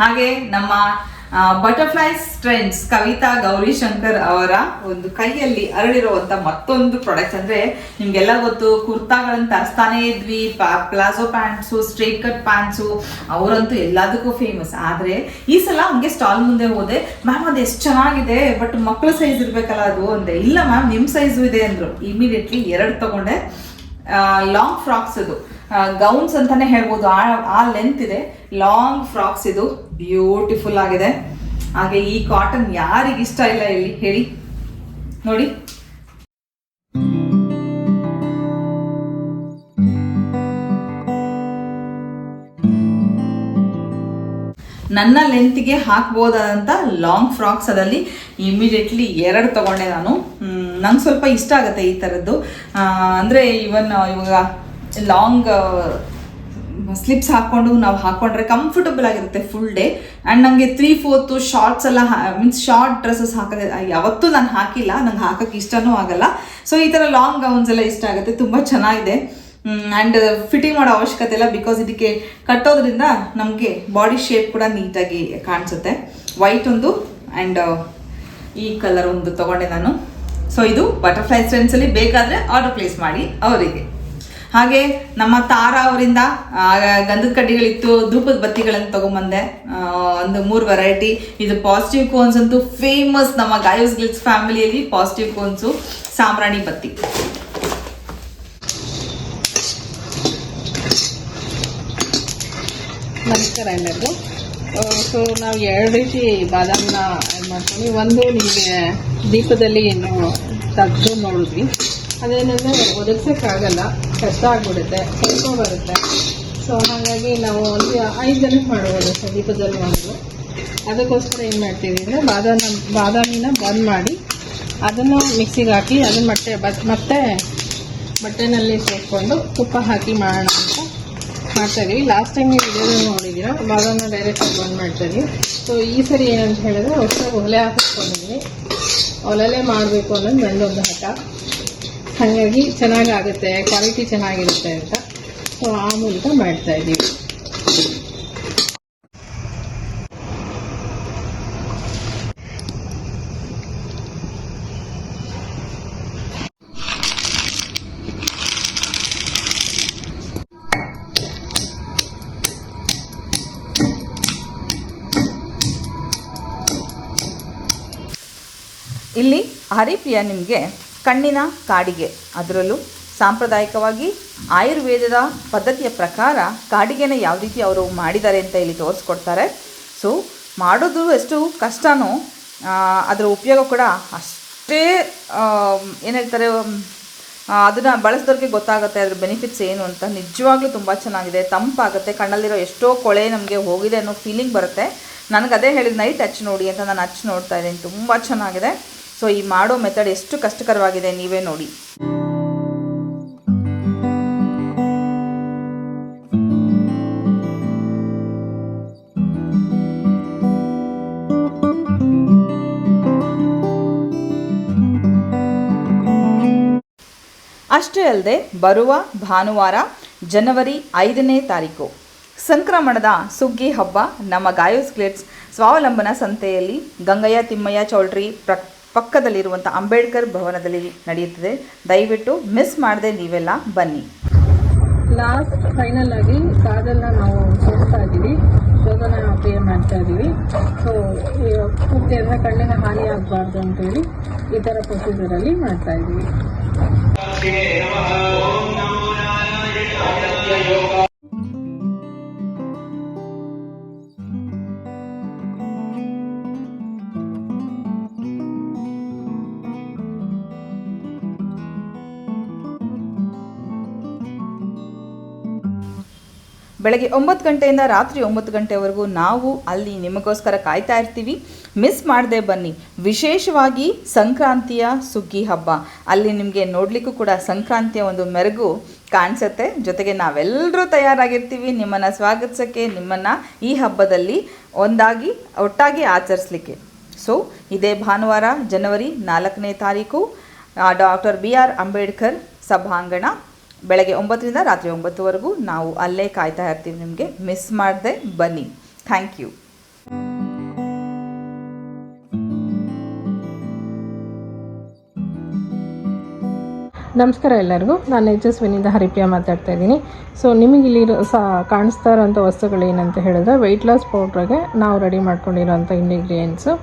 ಹಾಗೆ ನಮ್ಮ butterflies trends Kavita Gowrishankar ಅವರ ಒಂದು ಕೈಯಲ್ಲಿ ಅರಳಿರುವಂತ ಮತ್ತೊಂದು ಪ್ರಾಡಕ್ಟ್ ಅಂದ್ರೆ ನಿಮ್ಗೆಲ್ಲ ಗೊತ್ತು, ಕುರ್ತಾಗಳನ್ನು ತರಿಸ್ತಾನೆ ಇದ್ವಿ palazzo pants straight cut pants ಅವರಂತೂ ಎಲ್ಲದಕ್ಕೂ ಫೇಮಸ್ ಆದ್ರೆ ಈ ಸಲ ಹಂಗೆ ಸ್ಟಾಲ್ ಮುಂದೆ ಹೋದೆ ಮ್ಯಾಮ್ ಅದು ಎಷ್ಟು ಚೆನ್ನಾಗಿದೆ ಬಟ್ ಮಕ್ಕಳ ಸೈಜ್ ಇರ್ಬೇಕಲ್ಲ ಅದು? ಅಂದೆ, ಇಲ್ಲ ಮ್ಯಾಮ್ ನಿಮ್ ಸೈಜು ಇದೆ ಅಂದ್ರು. ಇಮಿಡಿಯೇಟ್ಲಿ ಎರಡು ತಗೊಂಡೆ ಲಾಂಗ್ ಫ್ರಾಕ್ಸ್ ಇದು ಗೌನ್ಸ್ ಅಂತಾನೆ ಹೇಳ್ಬೋದು. ಆ ಆ ಲೆಂತ್ ಇದೆ. ಲಾಂಗ್ ಫ್ರಾಕ್ಸ್ ಇದು ಬ್ಯೂಟಿಫುಲ್ ಆಗಿದೆ. ಹಾಗೆ ಈ ಕಾಟನ್ ಯಾರಿಗೆ ಇಷ್ಟ ಇಲ್ಲ ಇಲ್ಲಿ ಹೇಳಿ. ನೋಡಿ. ನನ್ನ ಲೆಂತ್ಗೆ ಹಾಕ್ಬೋದಾದಂಥ ಲಾಂಗ್ ಫ್ರಾಕ್ಸ್ ಅದಲ್ಲಿ ಇಮಿಡಿಯೇಟ್ಲಿ ಎರಡು ತಗೊಂಡೆ ನಾನು. ನಂಗೆ ಸ್ವಲ್ಪ ಇಷ್ಟ ಆಗುತ್ತೆ ಈ ಥರದ್ದು ಅಂದ್ರೆ ಇವನ್ ಇವಾಗ ಲಾಂಗ್ ಸ್ಲಿಪ್ಸ್ ಹಾಕೊಂಡು ನಾವು ಹಾಕೊಂಡ್ರೆ ಕಂಫರ್ಟಬಲ್ ಆಗಿರುತ್ತೆ ಫುಲ್ ಡೇ ಆ್ಯಂಡ್ ನನಗೆ ತ್ರೀ ಫೋರ್ತು ಶಾರ್ಟ್ಸ್ ಎಲ್ಲ ಮೀನ್ಸ್ ಶಾರ್ಟ್ ಡ್ರೆಸ್ಸಸ್ ಹಾಕೋದು, ಯಾವತ್ತೂ ನಾನು ಹಾಕಿಲ್ಲ, ನಂಗೆ ಹಾಕೋಕ್ಕೆ ಇಷ್ಟನೂ ಆಗಲ್ಲ. ಸೊ ಈ ಥರ ಲಾಂಗ್ ಗೌನ್ಸ್ ಎಲ್ಲ ಇಷ್ಟ ಆಗುತ್ತೆ, ತುಂಬ ಚೆನ್ನಾಗಿದೆ. ಆ್ಯಂಡ್ ಫಿಟ್ಟಿಂಗ್ ಮಾಡೋ ಅವಶ್ಯಕತೆ ಇಲ್ಲ ಬಿಕಾಸ್ ಇದಕ್ಕೆ ಕಟ್ಟೋದ್ರಿಂದ ನಮಗೆ ಬಾಡಿ ಶೇಪ್ ಕೂಡ ನೀಟಾಗಿ ಕಾಣಿಸುತ್ತೆ. ವೈಟ್ ಒಂದು ಆ್ಯಂಡ್ ಈ ಕಲರ್ ಒಂದು ತಗೊಂಡೆ ನಾನು. ಸೊ ಇದು ಬಟರ್ಫ್ಲೈ ಸ್ಟ್ರೆಂಡ್ಸಲ್ಲಿ ಬೇಕಾದರೆ ಆರ್ಡರ್ ಪ್ಲೇಸ್ ಮಾಡಿ ಅವರಿಗೆ. ಹಾಗೆ ನಮ್ಮ ತಾರಾ ಅವರಿಂದ ಗಂಧದ ಕಡ್ಡಿಗಳಿತ್ತು, ಧೂಪದ ಬತ್ತಿಗಳನ್ನು ತಗೊಂಬಂದೆ. ಒಂದು ಮೂರು ವೆರೈಟಿ ಇದು ಪಾಸಿಟಿವ್ ಕೋನ್ಸ್ ಅಂತೂ ಫೇಮಸ್ ನಮ್ಮ ಗಾಯೋಸ್ ಗಿಲ್ಸ್ ಫ್ಯಾಮಿಲಿಯಲ್ಲಿ ಪಾಸಿಟಿವ್ ಕೋನ್ಸು ಸಾಂಬ್ರಾಣಿ ಬತ್ತಿ. ನಮಸ್ಕಾರ ಎಲ್ಲರಿಗೂ. ಸೊ ನಾವು ಎರಡು ರೀತಿ ಬಾದಾಮನ್ನ ಮಾಡ್ತೀವಿ. ಒಂದು ನಿಮಗೆ ದೀಪದಲ್ಲಿ ಏನು ತಗ್ದು ನೋಡಿದ್ವಿ. ಅದೇನಂದರೆ ಒದಗ್ಸೋಕ್ಕಾಗಲ್ಲ, ಕಷ್ಟ ಆಗ್ಬಿಡುತ್ತೆ ಸ್ವಲ್ಪ ಬರುತ್ತೆ. ಸೊ ಹಾಗಾಗಿ ನಾವು ಒಂದು ಐದು ಜನಕ್ಕೆ ಮಾಡ್ಬೋದು ಸರ್, ದೀಪದಲ್ಲಿ ಒಂದು. ಅದಕ್ಕೋಸ್ಕರ ಏನು ಮಾಡ್ತೀವಿ ಅಂದರೆ ಬಾದಾಮ, ಬಾದಾಮಿನ ಬಂದ್ ಮಾಡಿ ಅದನ್ನು ಮಿಕ್ಸಿಗೆ ಹಾಕಿ ಅದನ್ನ ಮತ್ತೆ ಬತ್ ಮತ್ತೆ ಬಟ್ಟೆನಲ್ಲಿ ಸೇರಿಕೊಂಡು ತುಪ್ಪ ಹಾಕಿ ಮಾಡೋಣ ಅಂತ ಮಾಡ್ತಾ ಇದೀವಿ. ಲಾಸ್ಟ್ ಟೈಮ್ ನೀವು ವಿಡಿಯೋದಲ್ಲಿ ನೋಡಿದ್ದೀರಾ ಬಾದಾಮನ್ನ ಡೈರೆಕ್ಟಾಗಿ ಬಂದ್ ಮಾಡ್ತಾ ಇದೀವಿ. ಸೊ ಈ ಸರಿ ಏನಂತ ಹೇಳಿದ್ರೆ, ಹೊಸ ಒಲೆ ಹಾಕಿಸ್ಕೊಂಡಿದ್ದೀನಿ ಒಲೆಲೇ ಮಾಡಬೇಕು ಅನ್ನೋದು ನಂದೊಂದು ಹಠ. ಹಾಗಾಗಿ ಚೆನ್ನಾಗಾಗುತ್ತೆ ಕ್ವಾಲಿಟಿ ಚೆನ್ನಾಗಿರುತ್ತೆ ಅಂತ. ಸೊ ಆ ಮೂಲಕ ಮಾಡ್ತಾ ಇದ್ದೀವಿ. ಇಲ್ಲಿ ಹರಿಪ್ರಿಯ ನಿಮಗೆ ಕಣ್ಣಿನ ಕಾಡಿಗೆ. ಅದರಲ್ಲೂ ಸಾಂಪ್ರದಾಯಿಕವಾಗಿ ಆಯುರ್ವೇದದ ಪದ್ಧತಿಯ ಪ್ರಕಾರ ಕಾಡಿಗೆನ ಯಾವ ರೀತಿ ಅವರು ಮಾಡಿದ್ದಾರೆ ಅಂತ ಇಲ್ಲಿ ತೋರಿಸ್ಕೊಡ್ತಾರೆ. ಸೊ ಮಾಡೋದು ಎಷ್ಟು ಕಷ್ಟನೋ ಅದರ ಉಪಯೋಗ ಕೂಡ ಅಷ್ಟೇ ಏನು ಹೇಳ್ತಾರೆ ಅದನ್ನು ಬಳಸಿದವ್ರಿಗೆ ಗೊತ್ತಾಗುತ್ತೆ, ಅದ್ರ ಬೆನಿಫಿಟ್ಸ್ ಏನು ಅಂತ. ನಿಜವಾಗ್ಲೂ ತುಂಬ ಚೆನ್ನಾಗಿದೆ. ತಂಪಾಗುತ್ತೆ, ಕಣ್ಣಲ್ಲಿರೋ ಎಷ್ಟೋ ಕೊಳೆ ನಮಗೆ ಹೋಗಿದೆ ಅನ್ನೋ ಫೀಲಿಂಗ್ ಬರುತ್ತೆ. ನನಗೆ ಅದೇ ಹೇಳಿದ ನೈಟ್ ಹಚ್ಚಿ ನೋಡಿ ಅಂತ ನಾನು ಹಚ್ಚಿ ನೋಡ್ತಾ ಇದ್ದೀನಿ. ತುಂಬ ಚೆನ್ನಾಗಿದೆ. ಸೊ ಈ ಮಾಡೋ ಮೆಥಡ್ ಎಷ್ಟು ಕಷ್ಟಕರವಾಗಿದೆ ನೀವೇ ನೋಡಿ. ಅಷ್ಟೇ ಅಲ್ಲದೆ ಬರುವ ಭಾನುವಾರ ಜನವರಿ ಐದನೇ ತಾರೀಕು. ಸಂಕ್ರಮಣದ ಸುಗ್ಗಿ ಹಬ್ಬ ನಮ್ಮ ಗಾಯೋಸ್ ಗ್ಲೇಟ್ಸ್ ಸ್ವಾವಲಂಬನ ಸಂತೆಯಲ್ಲಿ ಗಂಗಯ್ಯ ತಿಮ್ಮಯ್ಯ ಚೌಲ್ಟ್ರಿ ಪ್ರ ಪಕ್ಕದಲ್ಲಿರುವಂಥ ಅಂಬೇಡ್ಕರ್ ಭವನದಲ್ಲಿ ನಡೆಯುತ್ತದೆ. ದಯವಿಟ್ಟು ಮಿಸ್ ಮಾಡದೆ ನೀವೆಲ್ಲ ಬನ್ನಿ. ಲಾಸ್ಟ್ ಫೈನಲ್ ಆಗಿ ಕಾದನ್ನ ನಾವು ಸೋಸ್ತಾ ಇದ್ದೀವಿ. ಶೋಧನ ಪೇ ಮಾಡ್ತಾ ಇದ್ದೀವಿ. ಸೊ ಪೂರ್ತಿ ಅಂದರೆ ಕಣ್ಣಿನ ಹಾನಿ ಆಗಬಾರ್ದು ಅಂತೇಳಿ ಈ ಥರ ಪ್ರೊಸೀಜರಲ್ಲಿ ಮಾಡ್ತಾ ಇದ್ದೀವಿ. ಬೆಳಗ್ಗೆ ಒಂಬತ್ತು ಗಂಟೆಯಿಂದ ರಾತ್ರಿ ಒಂಬತ್ತು ಗಂಟೆವರೆಗೂ ನಾವು ಅಲ್ಲಿ ನಿಮಗೋಸ್ಕರ ಕಾಯ್ತಾ ಇರ್ತೀವಿ. ಮಿಸ್ ಮಾಡದೆ ಬನ್ನಿ. ವಿಶೇಷವಾಗಿ ಸಂಕ್ರಾಂತಿಯ ಸುಗ್ಗಿ ಹಬ್ಬ. ಅಲ್ಲಿ ನಿಮಗೆ ನೋಡಲಿಕ್ಕೂ ಕೂಡ ಸಂಕ್ರಾಂತಿಯ ಒಂದು ಮೆರಗು ಕಾಣಿಸುತ್ತೆ. ಜೊತೆಗೆ ನಾವೆಲ್ಲರೂ ತಯಾರಾಗಿರ್ತೀವಿ. ನಿಮ್ಮನ್ನು ಸ್ವಾಗತಿಸೋಕ್ಕೆ, ನಿಮ್ಮನ್ನು ಈ ಹಬ್ಬದಲ್ಲಿ ಒಂದಾಗಿ, ಒಟ್ಟಾಗಿ ಆಚರಿಸ್ಲಿಕ್ಕೆ. ಸೊ ಇದೇ ಭಾನುವಾರ, ಜನವರಿ ನಾಲ್ಕನೇ ತಾರೀಕು ಡಾಕ್ಟರ್ ಬಿ ಆರ್ ಅಂಬೇಡ್ಕರ್ ಸಭಾಂಗಣ. ಬೆಳಗ್ಗೆ ಒಂಬತ್ತರಿಂದ ರಾತ್ರಿ ಒಂಬತ್ತುವರೆಗೂ ನಾವು ಅಲ್ಲೇ ಕಾಯ್ತಾ ಇರ್ತೀವಿ ನಿಮಗೆ. ಮಿಸ್ ಮಾಡದೆ, ಬನ್ನಿ. ಥ್ಯಾಂಕ್ ಯು ನಮಸ್ಕಾರ ಎಲ್ಲರಿಗೂ. ನಾನು ಯಶಸ್ವಿನಿಂದ ಹರಿಪ್ರಿಯಾ ಮಾತಾಡ್ತಾ ಇದ್ದೀನಿ. ಸೊ ನಿಮಗೆ ಇಲ್ಲಿರೋ ಸ, ಕಾಣಿಸ್ತಾ ಇರೋಂಥ ವಸ್ತುಗಳೇನಂತ ಹೇಳಿದ್ರೆ ವೆಯ್ಟ್ ಲಾಸ್ ಪೌಡ್ರಿಗೆ ನಾವು ರೆಡಿ ಮಾಡ್ಕೊಂಡಿರೋಂಥ ಇಂಗ್ರೀಡಿಯೆಂಟ್ಸು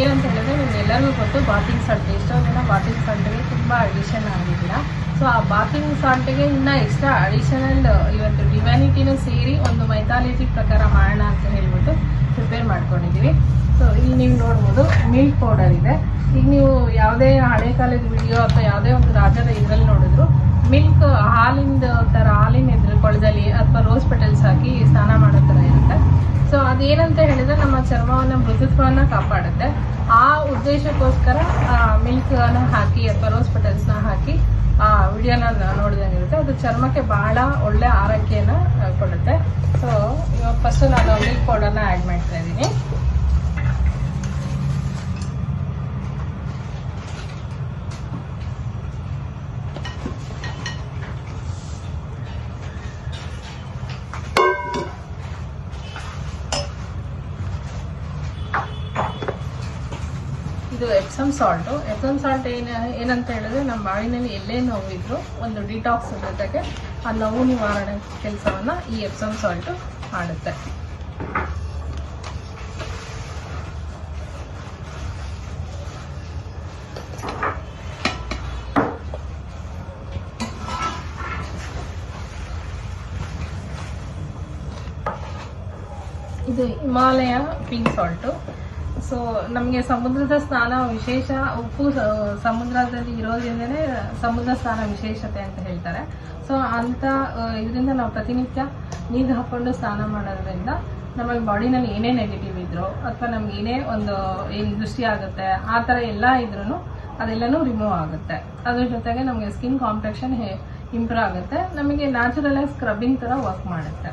ಏನಂತ ಹೇಳಿದ್ರೆ ನೀವು ಎಲ್ಲರಿಗೂ ಗೊತ್ತು ಬಾತಿಂಗ್ ಸಾಲ್ಟ್ ಎಷ್ಟೋ ಜನ ಬಾತಿಂಗ್ ಸಾಲ್ಟ್ಗೆ ತುಂಬ ಅಡಿಷನ್ ಆಗಿಲ್ಲ. ಸೊ ಆ ಬಾತಿಂಗ್ ಸಾಲ್ಟ್ಗೆ ಇನ್ನೂ ಎಕ್ಸ್ಟ್ರಾ ಅಡಿಷನಲ್ ಇವತ್ತು ಡಿವ್ಯಾನಿಟಿನೂ ಸೇರಿ ಒಂದು ಮೈಥಾಲಜಿ ಪ್ರಕಾರ ಮಾಡೋಣ ಅಂತ ಹೇಳ್ಬಿಟ್ಟು ಪ್ರಿಪೇರ್ ಮಾಡ್ಕೊಂಡಿದ್ದೀವಿ ಸೊ ಇಲ್ಲಿ ನೀವು ನೋಡ್ಬೋದು ಮಿಲ್ಕ್ ಪೌಡರ್ ಇದೆ. ಈಗ ನೀವು ಯಾವುದೇ ಹಳೆ ಕಾಲದ ವಿಡಿಯೋ ಅಥವಾ ಯಾವುದೇ ಒಂದು ರಾಜ್ಯದ ಇದರಲ್ಲಿ ನೋಡಿದ್ರು ಮಿಲ್ಕ್ ಹಾಲಿಂದ ಥರ ಹಾಲಿನ ಇದ್ರ ಕೊಳದಲ್ಲಿ ಅಥವಾ ರೋಸ್ ಪೆಟಲ್ಸ್ ಹಾಕಿ ಸ್ನಾನ ಮಾಡೋ ಥರ ಇರುತ್ತೆ. ಸೊ ಅದೇನಂತ ಹೇಳಿದ್ರೆ ನಮ್ಮ ಚರ್ಮವನ್ನು ಮೃದುತ್ವವನ್ನು ಕಾಪಾಡುತ್ತೆ. ಆ ಉದ್ದೇಶಕ್ಕೋಸ್ಕರ ಮಿಲ್ಕ್ ಅನ್ನು ಹಾಕಿ, ಅಥವಾ ರೋಸ್ ಪೆಟಲ್ಸ್ನ ಹಾಕಿ, ಆ, ವಿಡಿಯೋನ ನೋಡಿದಂಗಿರುತ್ತೆ ಅದು ಚರ್ಮಕ್ಕೆ ಬಹಳ ಒಳ್ಳೆ ಆರೈಕೆಯನ್ನು ಕೊಡುತ್ತೆ. ಸೊ ಇವಾಗ ಫಸ್ಟ್ ನಾನು ಮಿಲ್ಕ್ ಪೌಡರ್ನ ಆ್ಯಡ್ ಮಾಡ್ತಾ ಇದ್ದೀನಿ ಇದು ಎಪ್ಸಮ್ ಸಾಲ್ಟು ಎಪ್ಸಮ್ ಸಾಲ್ಟ್ ಏನು, ಏನಂತ ಹೇಳಿದ್ರೆ ನಮ್ಮ ಬಾಯಿನಲ್ಲಿ ಎಲ್ಲೇ ನೋವಿದ್ರು ಒಂದು ಡಿಟಾಕ್ಸ್ ಜೊತೆಗೆ ಆ ನೋವು ನಿವಾರಣೆ ಕೆಲಸವನ್ನು ಈ ಎಪ್ಸಮ್ ಸಾಲ್ಟು ಮಾಡುತ್ತೆ. ಇದು ಹಿಮಾಲಯ ಪಿಂಕ್ ಸಾಲ್ಟು ಸೊ ನಮಗೆ ಸಮುದ್ರದ ಸ್ನಾನ ವಿಶೇಷ, ಉಪ್ಪು ಸಮುದ್ರದಲ್ಲಿ ಇರೋದ್ರಿಂದನೇ ಸಮುದ್ರ ಸ್ನಾನ ವಿಶೇಷತೆ ಅಂತ ಹೇಳ್ತಾರೆ. ಸೊ ಅಂತ ಇದರಿಂದ ನಾವು ಪ್ರತಿನಿತ್ಯ ನೀರು ಹಾಕ್ಕೊಂಡು ಸ್ನಾನ ಮಾಡೋದ್ರಿಂದ ನಮ್ಮ ಬಾಡಿನಲ್ಲಿ ಏನೇ ನೆಗೆಟಿವ್ ಇದ್ರು ಅಥವಾ ನಮ್ಗೆ ಏನೇ ಒಂದು, ಏನು ದೃಷ್ಟಿ ಆಗುತ್ತೆ, ಆ ಥರ ಎಲ್ಲ ಇದ್ರೂ ಅದೆಲ್ಲನೂ ರಿಮೂವ್ ಆಗುತ್ತೆ. ಅದ್ರ ಜೊತೆಗೆ ನಮಗೆ ಸ್ಕಿನ್ ಕಾಂಪ್ಲೆಕ್ಷನ್ ಇಂಪ್ರೂವ್ ಆಗುತ್ತೆ. ನಮಗೆ ನ್ಯಾಚುರಲ್ ಆಗಿ ಸ್ಕ್ರಬ್ಬಿಂಗ್ ಥರ ವರ್ಕ್ ಮಾಡುತ್ತೆ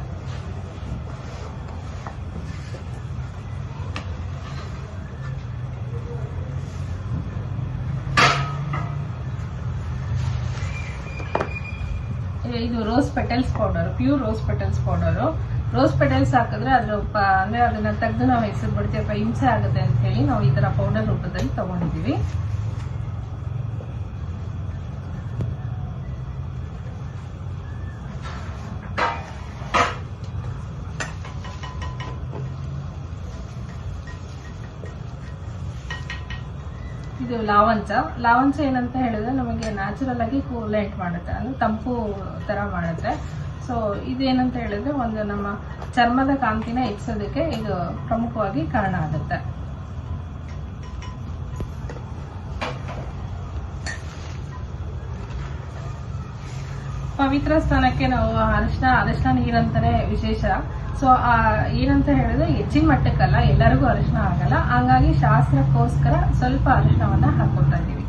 ಇದು rose petals powder pure rose petals powder rose petals ಹಾಕಿದ್ರೆ ಅದ್ರ ಅಂದ್ರೆ ಅದನ್ನ ತೆಗೆದು ನಾವು ಹೆಸರು ಬಿಡ್ತೀವಿ ಅಥವಾ ಹಿಂಸೆ ಆಗುತ್ತೆ ಅಂತ ಹೇಳಿ ನಾವು ಈ ತರ ಪೌಡರ್ ರೂಪದಲ್ಲಿ ತಗೊಂಡಿದೀವಿ ಇದು ಲಾವಂಚ. ಲಾವಂಚ ಏನಂತ ಹೇಳಿದ್ರೆ ನಮಗೆ ನ್ಯಾಚುರಲ್ ಆಗಿ ಕೂಲೆಂಟ್ ಮಾಡುತ್ತೆ. ಅಂದ್ರೆ ತಂಪು ತರ ಮಾಡುತ್ತೆ. ಸೊ ಇದೇನಂತ ಹೇಳಿದ್ರೆ ಒಂದು ನಮ್ಮ ಚರ್ಮದ ಕಾಂತಿನ ಹೆಚ್ಚೋದಕ್ಕೆ ಇದು ಪ್ರಮುಖವಾಗಿ ಕಾರಣ ಆಗುತ್ತೆ. ಪವಿತ್ರ ಸ್ಥಾನಕ್ಕೆ ನಾವು ಅರಿಶಿನ ಅರಿಶಿನ ನೀರಂತಾನೆ ವಿಶೇಷ. ಸೊ ಏನಂತ ಹೇಳಿದ್ರೆ ಹೆಚ್ಚಿನ ಮಟ್ಟಕ್ಕಲ್ಲ, ಎಲ್ಲರಿಗೂ ಅರಿಶಿನ ಆಗಲ್ಲ. ಹಂಗಾಗಿ ಶಾಸ್ತ್ರಕ್ಕೋಸ್ಕರ ಸ್ವಲ್ಪ ಅರಿಶಿನವನ್ನ ಹಾಕೊಳ್ತಾ ಇದ್ದೀವಿ.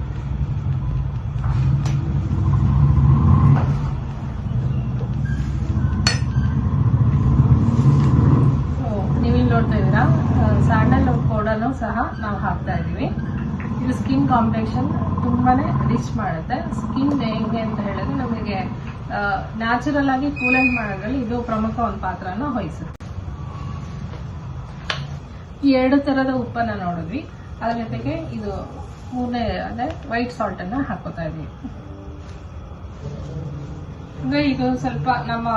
ಸ್ಯಾಂಡಲ್ ಸಹ ನಾವು ಹಾಕ್ತಾ ಇದ್ದೀವಿ. ಇದು ಸ್ಕಿನ್ ಕಾಂಪ್ಲೆಕ್ಷನ್ ತುಂಬಾನೇ ರಿಚ್ ಮಾಡುತ್ತೆ. ಸ್ಕಿನ್ ಹೆಂಗೆ ಅಂತ ಹೇಳಿದ್ರೆ ನಮಗೆ ನ್ಯಾಚುರಲ್ ಆಗಿ ಕೂಲೆಂಟ್ ಮಾಡೋದ್ರಲ್ಲಿ ಇದು ಪ್ರಮುಖ ಒಂದು ಪಾತ್ರನ ವಹಿಸುತ್ತೆ. ಈ ಎರಡು ತರದ ಉಪ್ಪನ್ನ ನೋಡಿದ್ವಿ. ಅದ್ರ ಜೊತೆಗೆ ಇದು ಮೂರನೇ ಅಂದ್ರೆ ವೈಟ್ ಸಾಲ್ಟ್ ಅನ್ನ ಹಾಕೋತಾ ಇದೀವಿ. ಅಂದ್ರೆ ಇದು ಸ್ವಲ್ಪ ನಮ್ಮ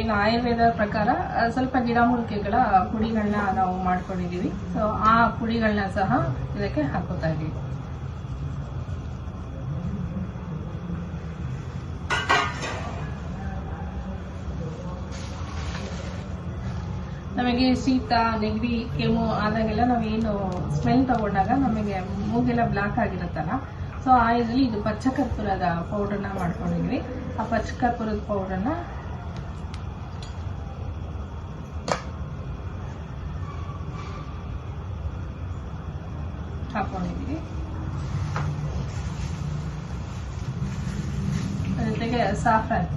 ಏನು ಆಯುರ್ವೇದ ಪ್ರಕಾರ ಸ್ವಲ್ಪ ಗಿಡಮೂಲಿಕೆಗಳ ಪುಡಿಗಳನ್ನ ನಾವು ಮಾಡ್ಕೊಂಡಿದೀವಿ ಸೊ ಆ ಪುಡಿಗಳನ್ನ ಸಹ ಇದಕ್ಕೆ ಹಾಕೋತಾ ಇದೀವಿ ನಮಗೆ ಶೀತ, ನೆಗಡಿ, ಕೆಮ್ಮು ಆದಾಗೆಲ್ಲ ನಾವೇನು ಸ್ಮೆಲ್ ತಗೊಂಡಾಗ ನಮಗೆ ಮೂಗೆಲ್ಲ ಬ್ಲಾಕ್ ಆಗಿರುತ್ತಲ್ಲ. ಸೊ ಆ ಇದರಲ್ಲಿ ಇದು ಪಚ್ಚ ಕರ್ಪೂರದ ಪೌಡರ್ನ ಮಾಡ್ಕೊಂಡಿದ್ವಿ. ಆ ಪಚ್ಚ ಕರ್ಪೂರದ ಪೌಡರ್ನ ಹಾಕೊಂಡಿದ್ವಿ. ಜೊತೆಗೆ ಸಾಫ್ರಾನ್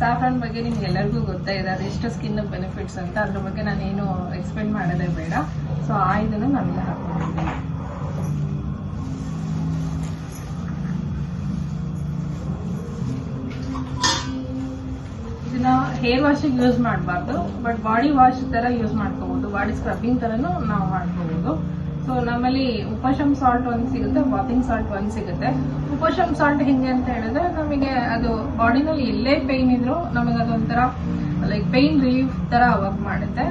ಸಾಫ್ರಾನ್ ಬಗ್ಗೆ ನಿಮ್ಗೆ ಎಲ್ಲರಿಗೂ ಗೊತ್ತೇ ಇದೆ ಅದೆಷ್ಟು ಸ್ಕಿನ್ ಬೆನಿಫಿಟ್ಸ್ ಅಂತ. ಅದ್ರ ಬಗ್ಗೆ ನಾನೇನು ಎಕ್ಸ್ಪ್ಲೇನ್ ಮಾಡೋದೇ ಬೇಡ. ಸೊ ಆ ಇದನ್ನು ನಾವೆಲ್ಲ ಹಾಕೊಂಡಿದ್ದೀನಿ ಇದನ್ನ ಹೇರ್ ವಾಶಿಗೆ ಯೂಸ್ ಮಾಡಬಾರ್ದು ಬಟ್ ಬಾಡಿ ವಾಶ್ ತರ ಯೂಸ್ ಮಾಡ್ಕೋಬಹುದು ಬಾಡಿ ಸ್ಕ್ರಬ್ಬಿಂಗ್ ತರನು ನಾವು ಮಾಡ್ಕೋಬಹುದು ಸೊ ನಮ್ಮಲ್ಲಿ ಉಪಶಮ್ ಸಾಲ್ಟ್ ಒಂದ್ ಸಿಗುತ್ತೆ ವಾಪಿಂಗ್ ಸಾಲ್ಟ್ ಒಂದ್ ಸಿಗುತ್ತೆ. ಉಪಶಮ್ ಸಾಲ್ಟ್ ಹೆಂಗೆ ಅಂತ ಹೇಳಿದ್ರೆ, ನಮಗೆ ಅದು ಬಾಡಿನಲ್ಲಿ ಎಲ್ಲೇ ಪೇಯ್ನ್ ಇದ್ರು ನಮಗೆ ಅದೊಂಥರ ಲೈಕ್ ಪೇಯ್ನ್ ರಿಲೀಫ್ ತರ ವರ್ಕ್ ಮಾಡುತ್ತೆ.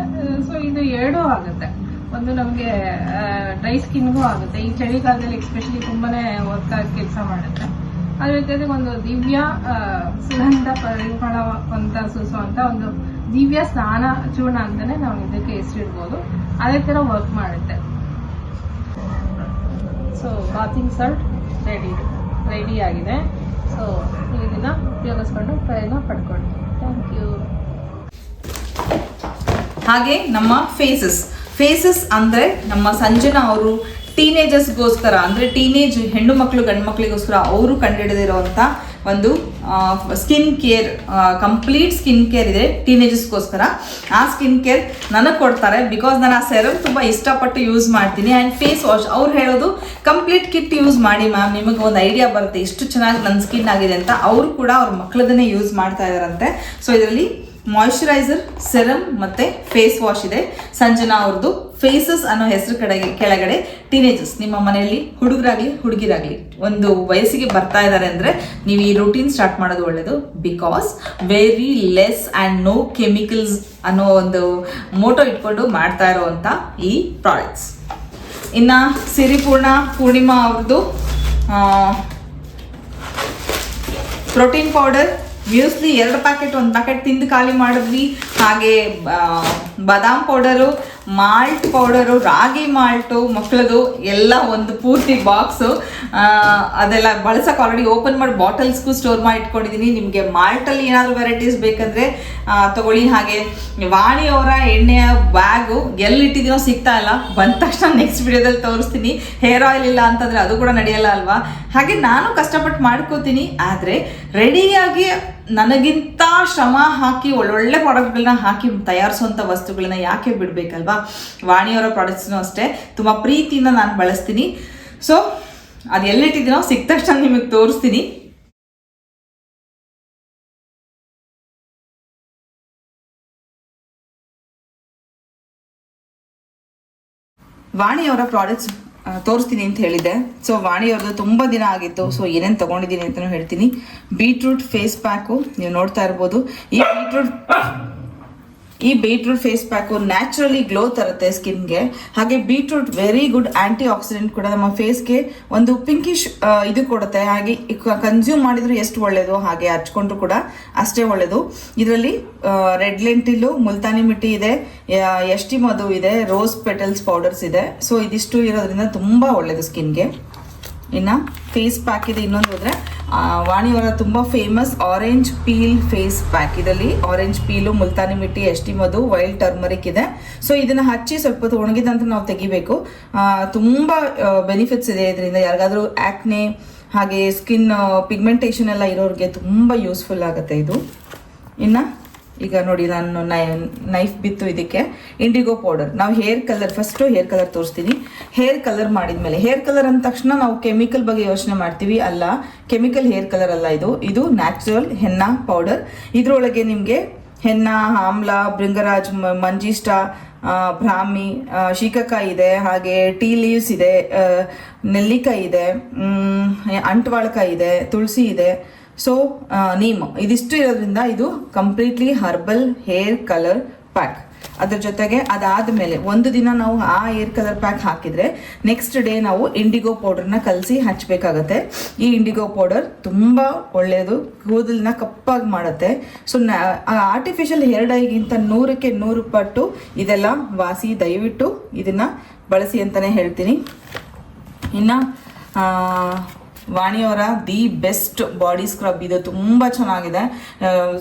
ಸೊ ಇದು ಎರಡೂ ಆಗುತ್ತೆ. ಒಂದು ನಮಗೆ ಡ್ರೈ ಸ್ಕಿನ್ಗೂ ಆಗುತ್ತೆ. ಈ ಚಳಿಗಾಲದಲ್ಲಿ ಎಸ್ಪೆಷಲಿ ತುಂಬಾನೇ ವರ್ಕ್ ಆಗಿ ಕೆಲಸ ಮಾಡುತ್ತೆ. ಅದ್ರ ಜೊತೆಗೆ ಒಂದು ದಿವ್ಯ ಸುಗಂಧ ಪರಿಮಳವಂತ ಸೂಸುವಂತ ಒಂದು ದಿವ್ಯ ಸ್ನಾನ ಚೂರ್ಣ ಅಂತಾನೆ ನಾವು ಇದಕ್ಕೆ ಹೆಸರಿಡ್ಬೋದು. ಅದೇ ತರ ವರ್ಕ್ ಮಾಡುತ್ತೆ. So bathing salt ready ready ಆಗಿದೆ. ಸೊ ಇದನ್ನ ಉಪಯೋಗಿಸ್ಕೊಂಡು ಪ್ರಯೋಜನ ಪಡ್ಕೊಳ್ಳಿ. ಥ್ಯಾಂಕ್ ಯು ಹಾಗೆ ನಮ್ಮ ಫೇಸಸ್ ಫೇಸಸ್ ಅಂದರೆ ನಮ್ಮ ಸಂಜನಾ ಅವರು ಟೀನೇಜರ್ಸ್ಗೋಸ್ಕರ ಅಂದರೆ ಟೀನೇಜ್ ಹೆಣ್ಣು ಮಕ್ಕಳು ಗಂಡು ಮಕ್ಕಳಿಗೋಸ್ಕರ ಅವರು ಕಂಡುಹಿಡಿದಿರುವಂಥ ಒಂದು skin care complete skin care ಇದೆ ಟೀನೇಜಸ್ಗೋಸ್ಕರ ಆ ಸ್ಕಿನ್ ಕೇರ್ ನನಗೆ ಕೊಡ್ತಾರೆ ಬಿಕಾಸ್ ನಾನು ಆ ಸೆರಮ್ ತುಂಬ ಇಷ್ಟಪಟ್ಟು ಯೂಸ್ ಮಾಡ್ತೀನಿ ಆ್ಯಂಡ್ ಫೇಸ್ ವಾಶ್ ಅವ್ರು ಹೇಳೋದು ಕಂಪ್ಲೀಟ್ ಕಿಟ್ ಯೂಸ್ ಮಾಡಿ ಮ್ಯಾಮ್ ನಿಮಗೆ ಒಂದು ಐಡಿಯಾ ಬರುತ್ತೆ ಎಷ್ಟು ಚೆನ್ನಾಗಿ ನನ್ನ ಸ್ಕಿನ್ ಆಗಿದೆ ಅಂತ. ಅವರು ಕೂಡ ಅವ್ರ ಮಕ್ಕಳದನ್ನೇ ಯೂಸ್ ಮಾಡ್ತಾ ಇದ್ದಾರಂತೆ. ಸೊ ಇದರಲ್ಲಿ ಮಾಯಿಶ್ಚರೈಸರ್ ಸೆರಮ್ ಮತ್ತು ಫೇಸ್ ವಾಶ್ ಇದೆ. ಸಂಜನಾ ಅವ್ರದ್ದು ಫೇಸಸ್ ಅನ್ನೋ ಹೆಸರು ಕಡೆಗೆ ಕೆಳಗಡೆ ಟೀನೇಜಸ್ ನಿಮ್ಮ ಮನೆಯಲ್ಲಿ ಹುಡುಗರಾಗ್ಲಿ, ಹುಡುಗಿರಾಗ್ಲಿ, ಒಂದು ವಯಸ್ಸಿಗೆ ಬರ್ತಾ ಇದ್ದಾರೆ ಅಂದ್ರೆ ನೀವು ಈ ರೂಟೀನ್ ಸ್ಟಾರ್ಟ್ ಮಾಡೋದು ಒಳ್ಳೇದು. Because very less and no chemicals ಅನ್ನೋ ಒಂದು ಮೋಟೋ ಇಟ್ಕೊಂಡು ಮಾಡ್ತಾ ಇರೋವಂಥ ಈ ಪ್ರಾಡಕ್ಟ್ಸ್ ಇನ್ನ ಸಿರಿಪೂರ್ಣ ಪೂರ್ಣಿಮಾ ಅವ್ರದ್ದು ಪ್ರೋಟೀನ್ ಪೌಡರ್ ಮ್ಯೂಸ್ಲಿ ಎರಡು ಪ್ಯಾಕೆಟ್ ಒಂದು ಪ್ಯಾಕೆಟ್ ತಿಂದು ಖಾಲಿ ಮಾಡಿದ್ವಿ. ಹಾಗೆ ಬಾದಾಮ್ powder malt powder ragi malt ಮಕ್ಕಳದು ಎಲ್ಲ ಒಂದು ಪೂರ್ತಿ ಬಾಕ್ಸು ಅದೆಲ್ಲ ಬಳಸೋಕೆ ಆಲ್ರೆಡಿ ಓಪನ್ ಮಾಡಿ ಬಾಟಲ್ಸ್ಗೂ ಸ್ಟೋರ್ ಮಾಡಿ ಇಟ್ಕೊಂಡಿದ್ದೀನಿ ನಿಮಗೆ ಮಾಲ್ಟಲ್ಲಿ ಏನಾದರೂ ವೆರೈಟೀಸ್ ಬೇಕಂದರೆ ತಗೊಳ್ಳಿ. ಹಾಗೆ ವಾಣಿ ಅವರ ಎಣ್ಣೆಯ ಬ್ಯಾಗು ಎಲ್ಲಿಟ್ಟಿದ್ದೀನೋ ಸಿಗ್ತಾ ಇಲ್ಲ. ಬಂದ ತಕ್ಷಣ ನೆಕ್ಸ್ಟ್ ವಿಡಿಯೋದಲ್ಲಿ ತೋರಿಸ್ತೀನಿ. ಹೇರ್ ಆಯಿಲ್ ಇಲ್ಲ ಅಂತಂದರೆ ಅದು ಕೂಡ ನಡೆಯಲ್ಲ ಅಲ್ವಾ? ಹಾಗೆ ನಾನು ಕಷ್ಟಪಟ್ಟು ಮಾಡ್ಕೋತೀನಿ. ಆದರೆ ರೆಡಿಯಾಗಿ ನನಗಿಂತ ಶ್ರಮ ಹಾಕಿ ಒಳ್ಳೊಳ್ಳೆ ಪ್ರಾಡಕ್ಟ್ಗಳನ್ನ ಹಾಕಿ ತಯಾರಿಸುವಂಥ ವಸ್ತುಗಳನ್ನ ಯಾಕೆ ಬಿಡಬೇಕಲ್ವಾ? ವಾಣಿಯವರ ಪ್ರಾಡಕ್ಟ್ಸ್ನೂ ಅಷ್ಟೇ. ತುಂಬ ಪ್ರೀತಿಯಿಂದ ನಾನು ಬಳಸ್ತೀನಿ. ಸೊ ಅದು ಎಲ್ಲಿಟ್ಟಿದ್ದೀನೋ ಸಿಕ್ಕ ತಕ್ಷಣ ನಿಮಗೆ ತೋರಿಸ್ತೀನಿ. ವಾಣಿಯವರ ಪ್ರಾಡಕ್ಟ್ಸ್ ತೋರಿಸ್ತೀನಿ ಅಂತ ಹೇಳಿದ್ದೆ. ಸೊ ವಾಣಿಯವ್ರದ್ದು ತುಂಬ ದಿನ ಆಗಿತ್ತು. ಸೊ ಏನೇನು ತೊಗೊಂಡಿದ್ದೀನಿ ಅಂತಲೂ ಹೇಳ್ತೀನಿ. ಬೀಟ್ರೂಟ್ ಫೇಸ್ ಪ್ಯಾಕು ನೀವು ನೋಡ್ತಾ ಇರ್ಬೋದು. ಈ ಬೀಟ್ರೂಟ್ ಈ beetroot face pack naturally glow ತರುತ್ತೆ ಸ್ಕಿನ್ಗೆ. ಹಾಗೆ beetroot very good antioxidant ಕೂಡ ನಮ್ಮ ಫೇಸ್ಗೆ ಒಂದು ಪಿಂಕಿಶ್ ಇದು ಕೊಡುತ್ತೆ. ಹಾಗೆ ಕನ್ಸ್ಯೂಮ್ ಮಾಡಿದ್ರು ಎಷ್ಟು ಒಳ್ಳೆಯದು ಹಾಗೆ ಹಚ್ಕೊಂಡ್ರು ಕೂಡ ಅಷ್ಟೇ ಒಳ್ಳೆಯದು ಇದರಲ್ಲಿ ರೆಡ್ ಲೆಂಟಿಲು ಮುಲ್ತಾನಿ ಮಿಟ್ಟಿ ಇದೆ ಎಷ್ಟಿ ಮಧು ಇದೆ ರೋಸ್ ಪೆಟಲ್ಸ್ ಪೌಡರ್ಸ್ ಇದೆ. ಸೊ ಇದಿಷ್ಟು ಇರೋದ್ರಿಂದ ತುಂಬ ಒಳ್ಳೆಯದು ಸ್ಕಿನ್ಗೆ. ಇನ್ನು ಫೇಸ್ ಪ್ಯಾಕ್ ಇದೆ ಇನ್ನೊಂದು ಹೋದ್ರೆ ಆ, ವಾಣಿಯವರ ತುಂಬ famous orange peel face pack ಇದರಲ್ಲಿ ಆರೆಂಜ್ ಪೀಲು ಮುಲ್ತಾನಿ ಮಿಟ್ಟಿ ಎಷ್ಟಿ ಮದು ವೈಲ್ಡ್ ಟರ್ಮರಿಕ್ ಇದೆ. ಸೊ ಇದನ್ನ ಹಚ್ಚಿ ಸ್ವಲ್ಪ ಹೊತ್ತು ಒಣಗಿದ ನಾವು ತೆಗಿಬೇಕು. ತುಂಬ ಬೆನಿಫಿಟ್ಸ್ ಇದೆ ಇದರಿಂದ. ಯಾರಿಗಾದರೂ ಆಕ್ನೆ ಹಾಗೆ ಸ್ಕಿನ್ ಪಿಗ್ಮೆಂಟೇಷನ್ ಎಲ್ಲ ಇರೋರಿಗೆ ತುಂಬ ಯೂಸ್ಫುಲ್ ಆಗುತ್ತೆ ಇದು. ಇನ್ನು ಈಗ ನೋಡಿ ನಾನು ನೈಫ್ ಬಿತ್ತು ಇದಕ್ಕೆ. ಇಂಡಿಗೋ ಪೌಡರ್ ನಾವು hair colour first hair colour ತೋರಿಸ್ತೀನಿ. ಹೇರ್ ಕಲರ್ ಮಾಡಿದ್ಮೇಲೆ. ಹೇರ್ ಕಲರ್ ಅಂದ ತಕ್ಷಣ ನಾವು ಕೆಮಿಕಲ್ ಬಗ್ಗೆ ಯೋಚನೆ ಮಾಡ್ತೀವಿ. ಅಲ್ಲ ಕೆಮಿಕಲ್ ಹೇರ್ ಕಲರ್ ಅಲ್ಲ ಇದು. ಇದು ನ್ಯಾಚುರಲ್ ಹೆನ್ನ ಪೌಡರ್. ಇದರೊಳಗೆ ನಿಮಗೆ ಹೆನ್ನ ಆಮ್ಲ ಭೃಂಗರಾಜ್ ಮಂಜಿಷ್ಟ ಆ, ಶೀಕಕಾಯಿ ಇದೆ ಹಾಗೆ ಟೀ ಲೀವ್ಸ್ ಇದೆ ನೆಲ್ಲಿಕಾಯಿ ಇದೆ ಅಂಟ್ವಾಳಕಾಯಿ ಇದೆ ತುಳಸಿ ಇದೆ. ಸೊ ನೀಮ್. ಇದಿಷ್ಟು ಇರೋದ್ರಿಂದ ಇದು completely herbal hair colour pack ಅದ್ರ ಜೊತೆಗೆ ಅದಾದ ಮೇಲೆ ಒಂದು ದಿನ ನಾವು ಆ ಏರ್ ಕಲರ್ ಪ್ಯಾಕ್ ಹಾಕಿದರೆ ನೆಕ್ಸ್ಟ್ ಡೇ ನಾವು ಇಂಡಿಗೋ ಪೌಡರ್ನ ಕಲಸಿ ಹಚ್ಚಬೇಕಾಗತ್ತೆ ಈ ಇಂಡಿಗೋ ಪೌಡರ್ ತುಂಬ ಒಳ್ಳೆಯದು ಕೂದಲನ್ನ ಕಪ್ಪಾಗಿ ಮಾಡುತ್ತೆ. ಸೊ ಆರ್ಟಿಫಿಷಿಯಲ್ ಹೇರ್ ಡೈಗಿಂತ ನೂರಕ್ಕೆ ನೂರು ಪಟ್ಟು ಇದೆಲ್ಲ ವಾಸಿ, ದಯವಿಟ್ಟು ಇದನ್ನು ಬಳಸಿ ಅಂತಲೇ ಹೇಳ್ತೀನಿ. ಇನ್ನು ವಾಣಿಯವರ ದಿ ಬೆಸ್ಟ್ ಬಾಡಿ ಸ್ಕ್ರಬ್. ಇದು ತುಂಬ ಚೆನ್ನಾಗಿದೆ.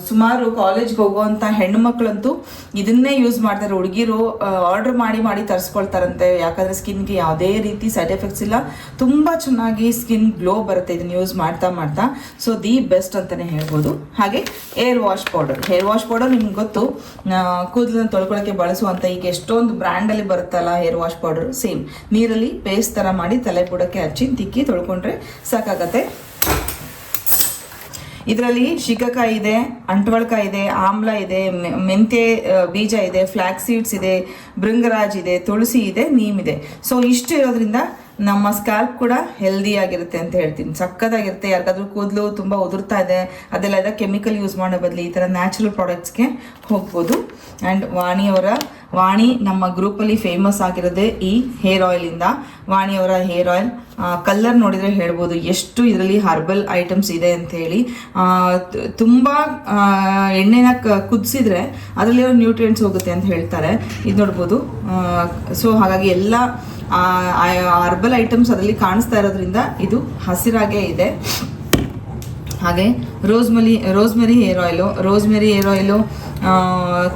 ಸುಮಾರು ಕಾಲೇಜ್ಗೆ ಹೋಗುವಂಥ ಹೆಣ್ಣು ಮಕ್ಕಳಂತೂ ಇದನ್ನೇ ಯೂಸ್ ಮಾಡ್ತಾರೆ. ಹುಡುಗಿರು ಆರ್ಡರ್ ಮಾಡಿ ಮಾಡಿ ತರಿಸ್ಕೊಳ್ತಾರಂತೆ. ಯಾಕಂದರೆ ಸ್ಕಿನ್ಗೆ ಯಾವುದೇ ರೀತಿ ಸೈಡ್ ಎಫೆಕ್ಟ್ಸ್ ಇಲ್ಲ. ತುಂಬ ಚೆನ್ನಾಗಿ ಸ್ಕಿನ್ ಗ್ಲೋ ಬರುತ್ತೆ ಇದನ್ನ ಯೂಸ್ ಮಾಡ್ತಾ ಮಾಡ್ತಾ. ಸೊ, ದಿ ಬೆಸ್ಟ್ ಅಂತಲೇ ಹೇಳ್ಬೋದು. ಹಾಗೆ hair wash powder. Hair wash powder ನಿಮ್ಗೆ ಗೊತ್ತು. ಕೂದಲನ್ನು ತೊಳ್ಕೊಳ್ಳೋಕ್ಕೆ ಬಳಸುವಂಥ ಈಗ ಎಷ್ಟೊಂದು ಬ್ರ್ಯಾಂಡಲ್ಲಿ ಬರುತ್ತಲ್ಲ ಹೇರ್ ವಾಶ್ ಪೌಡರ್? ಸೇಮ್. ನೀರಲ್ಲಿ ಪೇಸ್ಟ್ ಥರ ಮಾಡಿ ತಲೆ ಬುಡಕ್ಕೆ ಹಚ್ಚಿ, ತಿಕ್ಕಿ ತೊಳ್ಕೊಂಡ್ರೆ ಸಾಕಾಗತ್ತೆ. ಇದರಲ್ಲಿ ಶಿಕಕಾಯಿ ಇದೆ, ಅಂಟ್ವಳ್ಕಾಯಿ ಇದೆ, ಆಮ್ಲ ಇದೆ ಮೆಂತ್ಯೆ ಬೀಜ ಇದೆ ಫ್ಲ್ಯಾಕ್ ಸೀಡ್ಸ್ ಇದೆ, ಭೃಂಗರಾಜ್ ಇದೆ, ತುಳಸಿ ಇದೆ, ನೀಮ್ ಇದೆ. ಸೊ ಇಷ್ಟು ಇರೋದ್ರಿಂದ ನಮ್ಮ ಸ್ಕ್ಯಾಲ್ಪ್ ಕೂಡ ಹೆಲ್ದಿ ಆಗಿರುತ್ತೆ ಅಂತ ಹೇಳ್ತೀನಿ. ಸಕ್ಕದಾಗಿರುತ್ತೆ ಯಾರಿಗಾದ್ರೂ ಕೂದಲು ತುಂಬ ಉದುರ್ತಾ ಇದೆ, ಅದೆಲ್ಲ ಇದೆ ಕೆಮಿಕಲ್ ಯೂಸ್ ಮಾಡೋ ಬದಲು ಈ ಥರ ನ್ಯಾಚುರಲ್ ಪ್ರಾಡಕ್ಟ್ಸ್ಗೆ ಹೋಗ್ಬೋದು. ಆ್ಯಂಡ್ ವಾಣಿಯವರ ವಾಣಿ ನಮ್ಮ ಗ್ರೂಪಲ್ಲಿ ಫೇಮಸ್ ಆಗಿರೋದೇ ಈ ಹೇರ್ ಆಯಿಲಿಂದ ವಾಣಿಯವರ ಹೇರ್ ಆಯಿಲ್ ಕಲರ್ ನೋಡಿದರೆ ಹೇಳ್ಬೋದು. ಎಷ್ಟು ಇದರಲ್ಲಿ ಹರ್ಬಲ್ ಐಟಮ್ಸ್ ಇದೆ ತ- ತುಂಬ ಎಣ್ಣೆನ ಕ, ಕುದಿಸಿದ್ರೆ ಅದರಲ್ಲಿರೋ ನ್ಯೂಟ್ರಿಯೆಂಟ್ಸ್ ಹೋಗುತ್ತೆ ಅಂತ ಹೇಳ್ತಾರೆ. ಇದು ನೋಡ್ಬೋದು. ಸೊ ಹಾಗಾಗಿ ಎಲ್ಲ ಹರ್ಬಲ್ ಐಟಮ್ಸ್ ಅದರಲ್ಲಿ ಕಾಣಿಸ್ತಾ ಇರೋದ್ರಿಂದ ಇದು ಹಸಿರಾಗೇ ಇದೆ. ಹಾಗೆ rosemary rosemary hair oil rosemary hair oil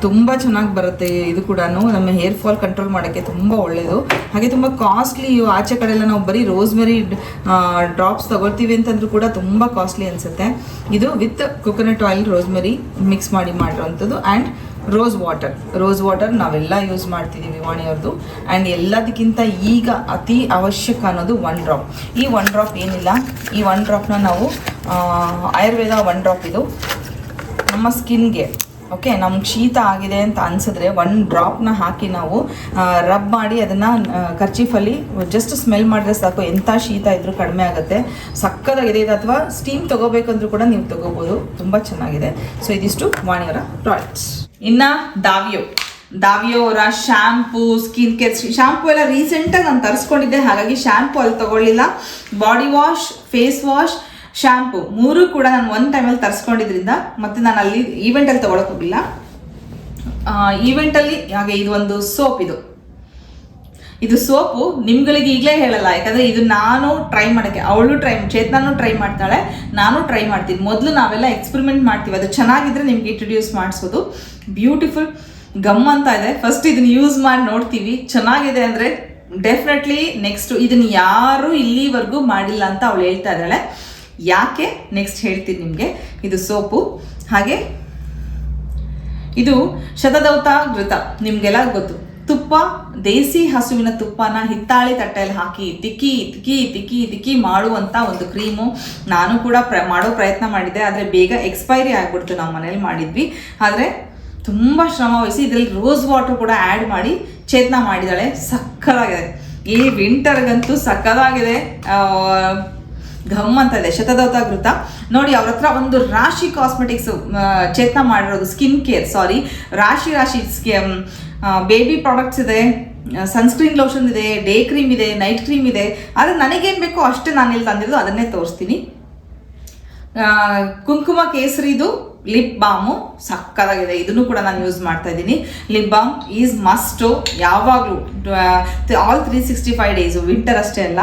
ತುಂಬ ಚೆನ್ನಾಗಿ ಬರುತ್ತೆ ಇದು ಕೂಡ ನಮ್ಮ ಹೇರ್ ಫಾಲ್ ಕಂಟ್ರೋಲ್ ಮಾಡೋಕ್ಕೆ ತುಂಬ ಒಳ್ಳೆಯದು ಹಾಗೆ ತುಂಬ ಕಾಸ್ಟ್ಲಿ ಆಚೆ ಕಡೆ ಎಲ್ಲ ನಾವು ಬರೀ ರೋಸ್ಮೆರಿ ಡ್ರಾಪ್ಸ್ ತಗೊಳ್ತೀವಿ ಅಂತಂದ್ರೂ ಕೂಡ ತುಂಬ ಕಾಸ್ಟ್ಲಿ ಅನಿಸುತ್ತೆ. ಇದು with coconut oil rosemary mix ಮಾಡಿ ಮಾಡಿರೋವಂಥದ್ದು. And rose water rose water ನಾವೆಲ್ಲ ಯೂಸ್ ಮಾಡ್ತಿದ್ದೀವಿ ವಾಣಿಯವ್ರದ್ದು ಆ್ಯಂಡ್ ಎಲ್ಲದಕ್ಕಿಂತ ಈಗ ಅತಿ ಅವಶ್ಯಕ ಅನ್ನೋದು ಒನ್ ಡ್ರಾಪ್ ಈ ಒನ್ ಡ್ರಾಪ್ ಏನಿಲ್ಲ. ಈ ಒನ್ ಡ್ರಾಪ್ನ ನಾವು ಆಯುರ್ವೇದ ಒನ್ ಡ್ರಾಪ್ ಇದು. ನಮ್ಮ ಸ್ಕಿನ್ಗೆ ಓಕೆ ನಮ್ಗೆ ಶೀತ ಆಗಿದೆ ಅಂತ ಅನ್ಸಿದ್ರೆ ಒನ್ ಡ್ರಾಪ್ನ ಹಾಕಿ ನಾವು ರಬ್ ಮಾಡಿ ಅದನ್ನು ಕರ್ಚೀಫಲ್ಲಿ ಜಸ್ಟ್ ಸ್ಮೆಲ್ ಮಾಡಿದ್ರೆ ಸಾಕು. ಎಂಥ ಶೀತ ಇದ್ದರೂ ಕಡಿಮೆ ಆಗುತ್ತೆ. ಸಕ್ಕದಾಗಿದೆ ಇದು ಅಥವಾ ಸ್ಟೀಮ್ ತೊಗೋಬೇಕಂದ್ರೂ ಕೂಡ ನೀವು ತೊಗೋಬೋದು. ತುಂಬ ಚೆನ್ನಾಗಿದೆ. ಸೊ ಇದಿಷ್ಟು ವಾಣಿಯವರ ಪ್ರಾಡಕ್ಟ್ಸ್ ಇನ್ನು ದಾವಿಯೋ. ದಾವಿಯೋ ಅವರ ಶ್ಯಾಂಪೂ ಸ್ಕಿನ್ ಕೇರ್ ಶಾಂಪೂ ಎಲ್ಲ ರೀಸೆಂಟಾಗಿ ನಾನು ತರಿಸ್ಕೊಂಡಿದ್ದೆ, ಹಾಗಾಗಿ ಶಾಂಪೂ ಅಲ್ಲಿ ತಗೊಳ್ಳಿಲ್ಲ. Body wash face wash shampoo ಮೂರು ಕೂಡ ನಾನು ಒಂದು ಟೈಮಲ್ಲಿ ತರಿಸ್ಕೊಂಡಿದ್ರಿಂದ ಮತ್ತೆ ನಾನು ಅಲ್ಲಿ ಈವೆಂಟಲ್ಲಿ ತೊಗೊಳಕ್ಕೆ ಹೋಗಿಲ್ಲ. ಈವೆಂಟಲ್ಲಿ ಹಾಗೆ ಇದು ಒಂದು ಸೋಪ್ ಇದು. ಇದು ಸೋಪು ನಿಮ್ಗಳಿಗೆ ಈಗಲೇ ಹೇಳಲ್ಲ, ಯಾಕಂದ್ರೆ ಇದು ನಾನು ಟ್ರೈ ಮಾಡೋಕ್ಕೆ, ಅವಳು ಟ್ರೈ ಚೇತನಾನು ಟ್ರೈ ಮಾಡ್ತಾಳೆ, ನಾನು ಟ್ರೈ ಮಾಡ್ತೀನಿ. ಮೊದಲು ನಾವೆಲ್ಲ ಎಕ್ಸ್ಪೆರಿಮೆಂಟ್ ಮಾಡ್ತೀವಿ, ಅದು ಚೆನ್ನಾಗಿದ್ರೆ ನಿಮ್ಗೆ ಇಂಟ್ರೊಡ್ಯೂಸ್ ಮಾಡಿಸೋದು. ಬ್ಯೂಟಿಫುಲ್ ಗಮ್ ಅಂತ ಇದೆ. ಫಸ್ಟ್ ಇದನ್ನ ಯೂಸ್ ಮಾಡಿ ನೋಡ್ತೀವಿ. ಚೆನ್ನಾಗಿದೆ ಅಂದರೆ ಡೆಫಿನೆಟ್ಲಿ ನೆಕ್ಸ್ಟ್ ಇದನ್ನ ಯಾರು ಇಲ್ಲಿವರೆಗೂ ಮಾಡಿಲ್ಲ ಅಂತ ಅವಳು ಹೇಳ್ತಾ ಇದ್ದಾಳೆ. ಯಾಕೆ? ನೆಕ್ಸ್ಟ್ ಹೇಳ್ತೀನಿ ನಿಮಗೆ. ಇದು ಸೋಪು. ಹಾಗೆ ಇದು ಶತದೌತ ಘೃತ. ನಿಮಗೆಲ್ಲ ಗೊತ್ತು. ತುಪ್ಪ, ದೇಸಿ ಹಸುವಿನ ತುಪ್ಪನ ಹಿತ್ತಾಳಿ ತಟ್ಟೆಯಲ್ಲಿ ಹಾಕಿ ತಿಕ್ಕಿ ತಿಕ್ಕಿ ತಿಕ್ಕಿ ತಿಕ್ಕಿ ಮಾಡುವಂಥ ಒಂದು ಕ್ರೀಮು. ನಾನು ಕೂಡ ಪ್ರ ಮಾಡೋ ಪ್ರಯತ್ನ ಮಾಡಿದ್ದೆ. ಆದರೆ ಬೇಗ ಎಕ್ಸ್ಪೈರಿ ಆಗ್ಬಿಡ್ತು. ನಾವು ಮನೇಲಿ ಮಾಡಿದ್ವಿ. ಆದರೆ ತುಂಬ ಶ್ರಮ ವಹಿಸಿ ಇದರಲ್ಲಿ ರೋಸ್ ವಾಟರ್ ಕೂಡ ಆ್ಯಡ್ ಮಾಡಿ ಚೇತನ ಮಾಡಿದ್ದಾಳೆ. ಸಕ್ಕದಾಗಿದೆ. ಈ ವಿಂಟರ್ಗಂತೂ ಸಕ್ಕದಾಗಿದೆ. ಘಮ್ ಅಂತ ಇದೆ ಶತದೌತ ಘೃತ ನೋಡಿ, ಅವ್ರ ಹತ್ರ ಒಂದು ರಾಶಿ ಕಾಸ್ಮೆಟಿಕ್ಸ್ ಚೇತನ ಮಾಡಿರೋದು ಸ್ಕಿನ್ ಕೇರ್ ಸಾರಿ ರಾಶಿ ರಾಶಿ ಬೇಬಿ ಪ್ರಾಡಕ್ಟ್ಸ್ ಇದೆ. ಸನ್ಸ್ಕ್ರೀನ್ ಲೋಷನ್ ಇದೆ ಡೇ ಕ್ರೀಮ್ ಇದೆ ನೈಟ್ ಕ್ರೀಮ್ ಇದೆ. ಆದರೆ ನನಗೇನು ಬೇಕೋ ಅಷ್ಟೇ ನಾನು ಇಲ್ಲಿ ತಂದಿರೋದು, ಅದನ್ನೇ ತೋರಿಸ್ತೀನಿ. ಕುಂಕುಮ ಕೇಸರಿದು ಲಿಪ್ ಬಾಮು ಸಕ್ಕದಾಗಿದೆ ಇದನ್ನು ಕೂಡ ನಾನು ಯೂಸ್ ಮಾಡ್ತಾ ಇದ್ದೀನಿ. ಲಿಪ್ ಬಾಮ್ ಈಸ್ ಮಸ್ಟು ಯಾವಾಗಲೂ all three sixty five days winter ಅಷ್ಟೇ ಅಲ್ಲ.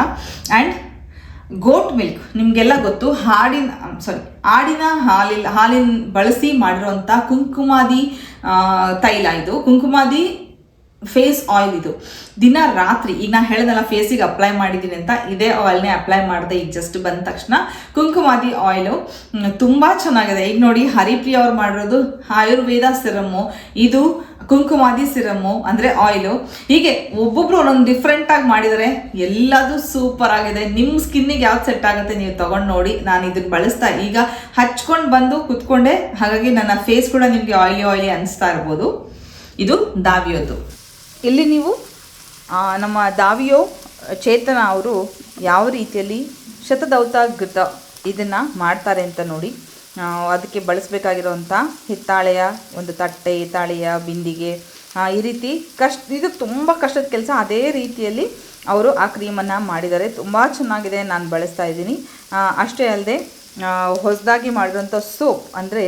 ಆ್ಯಂಡ್ ಗೋಟ್ ಮಿಲ್ಕ್ ನಿಮಗೆಲ್ಲ ಗೊತ್ತು, ಹಾಡಿನ ಸಾರಿ ಆಡಿನ ಹಾಲಿನ ಹಾಲಿನ ಬಳಸಿ ಮಾಡಿರೋಂಥ ಕುಂಕುಮಾದಿ ತೈಲ ಇದು. ಕುಂಕುಮಾದಿ ಫೇಸ್ ಆಯಿಲ್ ಇದು. ದಿನ ರಾತ್ರಿ, ಈಗ ನಾನು ಹೇಳ್ದಲ್ಲ ಫೇಸಿಗೆ ಅಪ್ಲೈ ಮಾಡಿದ್ದೀನಿ ಅಂತ, ಇದೇ ಆಯಿಲ್ನೇ ಅಪ್ಲೈ ಮಾಡಿದೆ, ಈಗ ಜಸ್ಟ್ ಬಂದ ತಕ್ಷಣ. ಕುಂಕುಮಾದಿ ಆಯಿಲು ತುಂಬ ಚೆನ್ನಾಗಿದೆ. ಈಗ ನೋಡಿ, ಹರಿಪ್ರಿಯ ಅವ್ರು ಮಾಡಿರೋದು ಆಯುರ್ವೇದ ಸಿರಮ್ಮು ಇದು ಕುಂಕುಮಾದಿ ಸಿರಮ್ಮು ಅಂದರೆ ಆಯಿಲು ಹೀಗೆ ಒಬ್ಬೊಬ್ರು ಒಂದೊಂದು ಡಿಫ್ರೆಂಟಾಗಿ ಮಾಡಿದರೆ ಎಲ್ಲದು ಸೂಪರ್ ಆಗಿದೆ. ನಿಮ್ಮ ಸ್ಕಿನ್ನಿಗೆ ಯಾವ್ದು ಸೆಟ್ ಆಗುತ್ತೆ ನೀವು ತೊಗೊಂಡು ನೋಡಿ. ನಾನು ಇದನ್ನು ಬಳಸ್ತಾ, ಈಗ ಹಚ್ಕೊಂಡು ಬಂದು ಕುತ್ಕೊಂಡೆ. ಹಾಗಾಗಿ ನನ್ನ ಫೇಸ್ ಕೂಡ ನಿಮಗೆ ಆಯಿಲಿ ಆಯಿಲಿ ಅನಿಸ್ತಾ ಇರ್ಬೋದು. ಇದು ದಾವಿಯೋದು ಇಲ್ಲಿ ನೀವು ನಮ್ಮ ದಾವಿಯೋ, ಚೇತನ ಅವರು ಯಾವ ರೀತಿಯಲ್ಲಿ ಶತದೌತಾಗೃತ ಇದನ್ನು ಮಾಡ್ತಾರೆ ಅಂತ ನೋಡಿ. ಅದಕ್ಕೆ ಬಳಸಬೇಕಾಗಿರೋವಂಥ ಹಿತ್ತಾಳೆಯ, ಒಂದು ತಟ್ಟೆ ಹಿತ್ತಾಳೆಯ ಬಿಂದಿಗೆ ಈ ರೀತಿ ಕಷ್ಟ, ಇದು ತುಂಬ ಕಷ್ಟದ ಕೆಲಸ. ಅದೇ ರೀತಿಯಲ್ಲಿ ಅವರು ಆ ಕ್ರೀಮನ್ನು ಮಾಡಿದ್ದಾರೆ. ತುಂಬ ಚೆನ್ನಾಗಿದೆ, ನಾನು ಬಳಸ್ತಾ ಇದ್ದೀನಿ. ಅಷ್ಟೇ ಅಲ್ಲದೆ ಹೊಸದಾಗಿ ಮಾಡಿರೋಂಥ ಸೋಪ್ ಅಂದರೆ,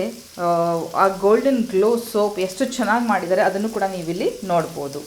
ಆ ಗೋಲ್ಡನ್ ಗ್ಲೋ ಸೋಪ್ ಎಷ್ಟು ಚೆನ್ನಾಗಿ ಮಾಡಿದ್ದಾರೆ ಅದನ್ನು ಕೂಡ ನೀವಿಲ್ಲಿ ನೋಡ್ಬೋದು.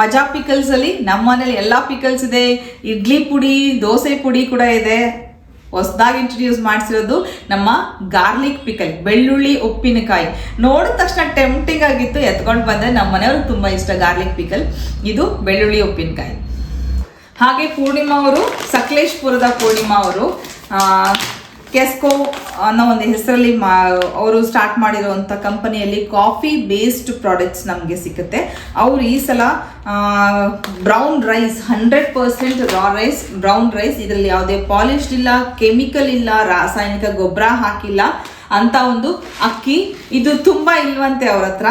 ಮಜಾ ಪಿಕಲ್ಸ್ ಅಲ್ಲಿ ನಮ್ಮ ಮನೇಲಿ ಎಲ್ಲಾ ಪಿಕಲ್ಸ್ ಇದೆ. ಇಡ್ಲಿ ಪುಡಿ, ದೋಸೆ ಪುಡಿ ಕೂಡ ಇದೆ. ಹೊಸದಾಗಿ ಇಂಟ್ರೊಡ್ಯೂಸ್ ಮಾಡಿಸಿರೋದು ನಮ್ಮ ಗಾರ್ಲಿಕ್ ಪಿಕಲ್ ಬೆಳ್ಳುಳ್ಳಿ, ಉಪ್ಪಿನಕಾಯಿ. ನೋಡಿದ ತಕ್ಷಣ ಟೆಂಪ್ಟಿಂಗ್ ಆಗಿತ್ತು. ಎತ್ಕೊಂಡು ಬಂದರೆ ನಮ್ಮ ಮನೆಯವ್ರಿಗೆ ತುಂಬ ಇಷ್ಟ ಗಾರ್ಲಿಕ್ ಪಿಕಲ್ ಇದು ಬೆಳ್ಳುಳ್ಳಿ, ಉಪ್ಪಿನಕಾಯಿ. ಹಾಗೆ ಪೂರ್ಣಿಮಾ ಅವರು, ಸಕಲೇಶ್ಪುರದ ಪೂರ್ಣಿಮಾ ಅವರು ಕೆಸ್ಕೋ ಅನ್ನೋ ಒಂದು ಹೆಸರಲ್ಲಿ ಮಾ ಅವರು ಸ್ಟಾರ್ಟ್ ಮಾಡಿರುವಂಥ ಕಂಪನಿಯಲ್ಲಿ ಕಾಫಿ ಬೇಸ್ಡ್ ಪ್ರಾಡಕ್ಟ್ಸ್ ನಮಗೆ ಸಿಗುತ್ತೆ. ಅವರು ಈ ಸಲ brown rice hundred percent raw rice brown rice ಇದರಲ್ಲಿ ಯಾವುದೇ ಪಾಲಿಶ್ಡ್ ಇಲ್ಲ ಕೆಮಿಕಲ್ ಇಲ್ಲ, ರಾಸಾಯನಿಕ ಗೊಬ್ಬರ ಹಾಕಿಲ್ಲ. ಅಂತ ಒಂದು ಅಕ್ಕಿ. ಇದು ತುಂಬಾ ಇಲ್ವಂತೆ ಅವ್ರ ಹತ್ರ.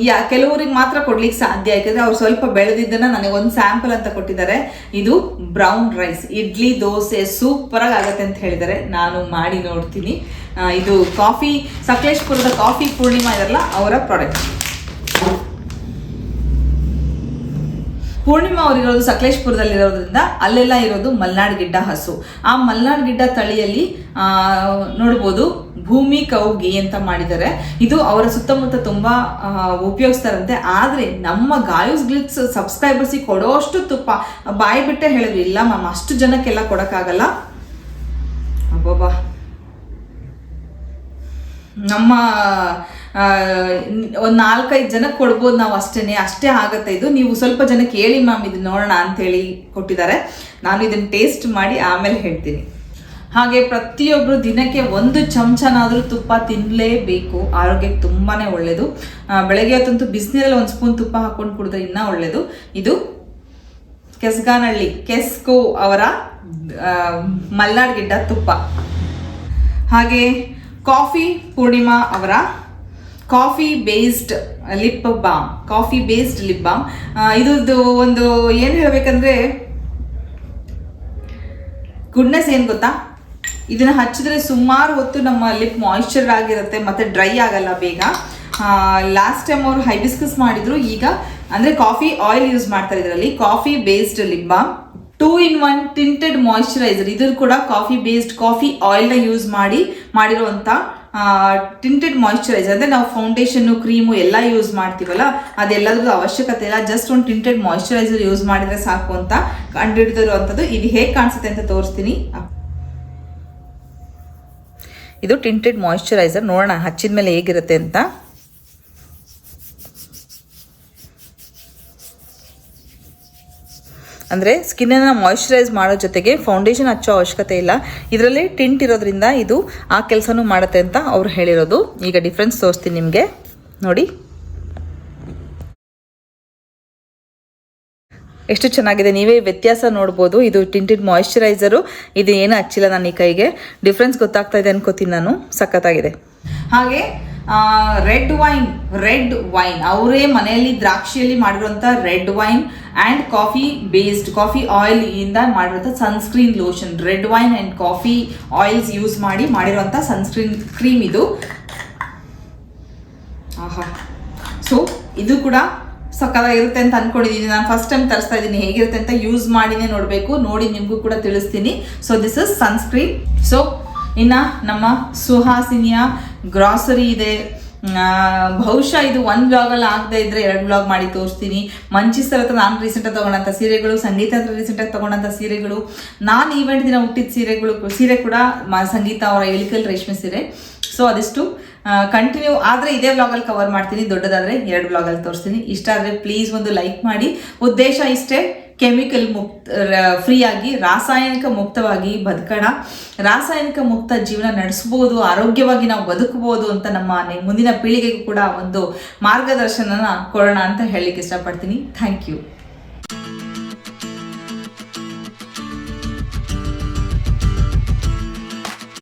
ಯಾ, ಕೆಲವರಿಗೆ ಮಾತ್ರ ಕೊಡ್ಲಿಕ್ಕೆ ಸಾಧ್ಯ. ಯಾಕಂದ್ರೆ ಅವ್ರು ಸ್ವಲ್ಪ ಬೆಳೆದಿದ್ದನ್ನ ನನಗೆ ಒಂದು ಸ್ಯಾಂಪಲ್ ಅಂತ ಕೊಟ್ಟಿದ್ದಾರೆ. ಇದು brown rice idli, dosa super ಆಗುತ್ತೆ ಅಂತ ಹೇಳಿದ್ದಾರೆ. ನಾನು ಮಾಡಿ ನೋಡ್ತೀನಿ. ಇದು ಕಾಫಿ ಸಕಲೇಶ್ಪುರದ ಕಾಫಿ ಪೂರ್ಣಿಮಾ ಇದರಲ್ಲ ಅವರ ಪ್ರಾಡಕ್ಟ್ ಪೂರ್ಣಿಮಾ ಅವರಿರೋದು ಸಕಲೇಶ್ಪುರದಲ್ಲಿರೋದ್ರಿಂದ ಅಲ್ಲೆಲ್ಲ ಇರೋದು ಮಲ್ನಾಡ್ ಗಿಡ್ಡ ಹಸು. ಆ ಮಲ್ನಾಡ್ ಗಿಡ್ಡ ತಳಿಯಲ್ಲಿ ನೋಡ್ಬೋದು ಭೂಮಿ ಕೌಗಿ ಅಂತ ಮಾಡಿದ್ದಾರೆ. ಇದು ಅವರ ಸುತ್ತಮುತ್ತ ತುಂಬಾ ಉಪಯೋಗಿಸ್ತಾರಂತೆ. ಆದ್ರೆ ನಮ್ಮ ಗಾಯುಸ್ ಗ್ಲಿಟ್ಸ್ ಸಬ್ಸ್ಕ್ರೈಬರ್ಸಿಗೆ ಕೊಡೋಷ್ಟು ತುಪ್ಪ, ಬಾಯಿ ಬಿಟ್ಟೆ ಹೇಳಿದ್ರು, ಇಲ್ಲ ಮ್ಯಾಮ್, ಅಷ್ಟು ಜನಕ್ಕೆಲ್ಲ ಕೊಡಕ್ಕಾಗಲ್ಲ. ಅಬ್ಬಬ್ಬಾ. ನಮ್ಮ ಒಂದು ನಾಲ್ಕೈದು ಜನಕ್ಕೆ ಕೊಡ್ಬೋದು ನಾವು ಅಷ್ಟೇನೆ, ಅಷ್ಟೇ ಆಗತ್ತೆ ಇದು. ನೀವು ಸ್ವಲ್ಪ ಜನಕ್ಕೆ ಹೇಳಿ ಮ್ಯಾಮ್ ಇದು ನೋಡೋಣ ಅಂತೇಳಿ ಕೊಟ್ಟಿದ್ದಾರೆ. ನಾನು ಇದನ್ನು ಟೇಸ್ಟ್ ಮಾಡಿ ಆಮೇಲೆ ಹೇಳ್ತೀನಿ. ಹಾಗೆ ಪ್ರತಿಯೊಬ್ಬರು ದಿನಕ್ಕೆ ಒಂದು ಚಮಚನಾದರೂ ತುಪ್ಪ ತಿನ್ನಲೇಬೇಕು ಆರೋಗ್ಯಕ್ಕೆ ತುಂಬಾನೇ ಒಳ್ಳೆಯದು ಬೆಳಗ್ಗೆ ಹೊತ್ತಂತೂ ಬಿಸಿನೀರಲ್ಲಿ ಒಂದು ಸ್ಪೂನ್ ತುಪ್ಪ ಹಾಕೊಂಡು ಕುಡಿದ್ರೆ ಇನ್ನೂ ಒಳ್ಳೆಯದು ಇದು ಕೆಸ್ಗಾನಹಳ್ಳಿ ಕೆಸ್ಕೋ ಅವರ ಮಲ್ನಾಡ್ ಗಿಡ್ಡ ತುಪ್ಪ. ಹಾಗೆ ಕಾಫಿ ಪೂರ್ಣಿಮಾ ಅವರ coffee based lip balm, coffee based lip balm. ಇದ್ರದ್ದು ಒಂದು ಏನು ಹೇಳಬೇಕಂದ್ರೆ ಗುಡ್ನೆಸ್ ಏನು ಗೊತ್ತಾ? ಇದನ್ನು ಹಚ್ಚಿದ್ರೆ ಸುಮಾರು ಹೊತ್ತು ನಮ್ಮ ಲಿಪ್ ಮಾಯಿಶ್ಚರ್ ಆಗಿರುತ್ತೆ, ಮತ್ತು ಡ್ರೈ ಆಗಲ್ಲ ಬೇಗ. ಲಾಸ್ಟ್ ಟೈಮ್ ಅವರು ಹೈಬಿಸ್ಕಸ್ ಮಾಡಿದ್ರು, ಈಗ ಅಂದರೆ ಕಾಫಿ ಆಯಿಲ್ ಯೂಸ್ ಮಾಡ್ತಾರೆ ಇದರಲ್ಲಿ. Coffee based lip balm two in one tinted moisturiser ಇದು ಕೂಡ ಕಾಫಿ ಬೇಸ್ಡ್, ಕಾಫಿ ಆಯಿಲ್ನ ಯೂಸ್ ಮಾಡಿ ಮಾಡಿರುವಂಥ ಟಿಂಟೆಡ್ ಮಾಯಿಶ್ಚರೈಸರ್ ಅಂದರೆ ನಾವು ಫೌಂಡೇಶನ್ನು ಕ್ರೀಮು ಎಲ್ಲ ಯೂಸ್ ಮಾಡ್ತೀವಲ್ಲ ಅದೆಲ್ಲದ್ರದ್ದು ಅವಶ್ಯಕತೆ ಇಲ್ಲ. ಜಸ್ಟ್ ಒಂದು ಟಿಂಟೆಡ್ ಮಾಯಿಶ್ಚರೈಸರ್ ಯೂಸ್ ಮಾಡಿದರೆ ಸಾಕು ಅಂತ ಕಂಡುಹಿಡಿದಿರುವಂಥದ್ದು. ಇದು ಹೇಗೆ ಕಾಣಿಸುತ್ತೆ ಅಂತ ತೋರಿಸ್ತೀನಿ. ಇದು ಟಿಂಟೆಡ್ ಮಾಯಿಶ್ಚರೈಸರ್ ನೋಡೋಣ ಹಚ್ಚಿದ ಮೇಲೆ ಹೇಗಿರುತ್ತೆ ಅಂತ. ಅಂದರೆ ಸ್ಕಿನ್ನನ್ನು ಮಾಯಿಶ್ಚರೈಸ್ ಮಾಡೋ ಜೊತೆಗೆ ಫೌಂಡೇಶನ್ ಹಚ್ಚೋ ಅವಶ್ಯಕತೆ ಇಲ್ಲ. ಇದರಲ್ಲಿ ಟಿಂಟ್ ಇರೋದ್ರಿಂದ ಇದು ಆ ಕೆಲಸನೂ ಮಾಡುತ್ತೆ ಅಂತ ಅವ್ರು ಹೇಳಿರೋದು. ಈಗ ಡಿಫ್ರೆನ್ಸ್ ತೋರಿಸ್ತೀನಿ ನಿಮಗೆ. ನೋಡಿ. ಎಷ್ಟು ಚೆನ್ನಾಗಿದೆ. ನೀವೇ ವ್ಯತ್ಯಾಸ ನೋಡ್ಬೋದು. ಇದು ಟಿಂಟಿಡ್ ಮಾಯಿಶ್ಚರೈಸರು ಇದು ಏನು ಹಚ್ಚಿಲ್ಲ ನಾನು ಈ ಕೈಗೆ. ಡಿಫ್ರೆನ್ಸ್ ಗೊತ್ತಾಗ್ತಾ ಇದೆ ಅನ್ಕೋತೀನಿ ನಾನು. ಸಖತ್ತಾಗಿದೆ. ಹಾಗೆ ರೆಡ್ ವೈನ್ ರೆಡ್ ವೈನ್ ಅವರೇ ಮನೆಯಲ್ಲಿ ದ್ರಾಕ್ಷಿಯಲ್ಲಿ ಮಾಡಿರುವಂಥ red wine and coffee based coffee oil ಇಂದ ಮಾಡಿರುವಂಥ sunscreen lotion red wine and coffee oils use ಮಾಡಿ ಮಾಡಿರುವಂಥ ಸನ್ಸ್ಕ್ರೀನ್ ಕ್ರೀಮ್ ಇದು. ಆಹಾ. ಸೊ ಇದು ಕೂಡ ಸಕ್ಕದಾಗಿರುತ್ತೆ ಅಂತ ಅನ್ಕೊಂಡಿದ್ದೀನಿ ನಾನು ಫಸ್ಟ್ ಟೈಮ್ ತರಿಸ್ತಾ ಇದ್ದೀನಿ ಹೇಗಿರುತ್ತೆ ಅಂತ ಯೂಸ್ ಮಾಡಿನೇ ನೋಡಬೇಕು. ನೋಡಿ ನಿಮಗೂ ಕೂಡ ತಿಳಿಸ್ತೀನಿ. So this is sunscreen so ಇನ್ನು ನಮ್ಮ ಸುಹಾಸಿನಿಯ ಗ್ರಾಸರಿ ಇದೆ. ಬಹುಶಃ ಇದು ಒಂದು ಬ್ಲಾಗಲ್ಲಿ ಆಗದೆ ಇದ್ರೆ ಎರಡು ಬ್ಲಾಗ್ ಮಾಡಿ ತೋರಿಸ್ತೀನಿ. ಮಂಚಿಸ್ತರ ಹತ್ರ ನಾನು ರೀಸೆಂಟಾಗಿ ತೊಗೊಂಡಂಥ ಸೀರೆಗಳು, ಸಂಗೀತ ಹತ್ರ ರೀಸೆಂಟಾಗಿ ತೊಗೊಂಡಂಥ ಸೀರೆಗಳು. ನಾನು ಈವೆಂಟ್ ದಿನ ಹುಟ್ಟಿದ ಸೀರೆಗಳು ಸೀರೆ ಕೂಡ ಸಂಗೀತ ಅವರ ಇಳಿಕಲ್ ರೇಷ್ಮೆ ಸೀರೆ. ಸೊ ಅದಿಷ್ಟು. ಕಂಟಿನ್ಯೂ ಆದರೆ ಇದೇ ವ್ಲಾಗಲ್ಲಿ ಕವರ್ ಮಾಡ್ತೀನಿ. ದೊಡ್ಡದಾದರೆ ಎರಡು ವ್ಲಾಗಲ್ಲಿ ತೋರಿಸ್ತೀನಿ. ಇಷ್ಟ ಆದರೆ ಪ್ಲೀಸ್ ಒಂದು ಲೈಕ್ ಮಾಡಿ. ಉದ್ದೇಶ ಇಷ್ಟೇ. ಕೆಮಿಕಲ್ ಮುಕ್ತ ಫ್ರೀ ಆಗಿ ರಾಸಾಯನಿಕ ಮುಕ್ತವಾಗಿ ಬದುಕೋಣ. ರಾಸಾಯನಿಕ ಮುಕ್ತ ಜೀವನ ನಡೆಸ್ಬೋದು, ಆರೋಗ್ಯವಾಗಿ ನಾವು ಬದುಕಬಹುದು ಅಂತ ನಮ್ಮ ಮುಂದಿನ ಪೀಳಿಗೆಗೂ ಕೂಡ ಒಂದು ಮಾರ್ಗದರ್ಶನನ ಕೊಡೋಣ ಅಂತ ಹೇಳಲಿಕ್ಕೆ ಇಷ್ಟಪಡ್ತೀನಿ. Thank you.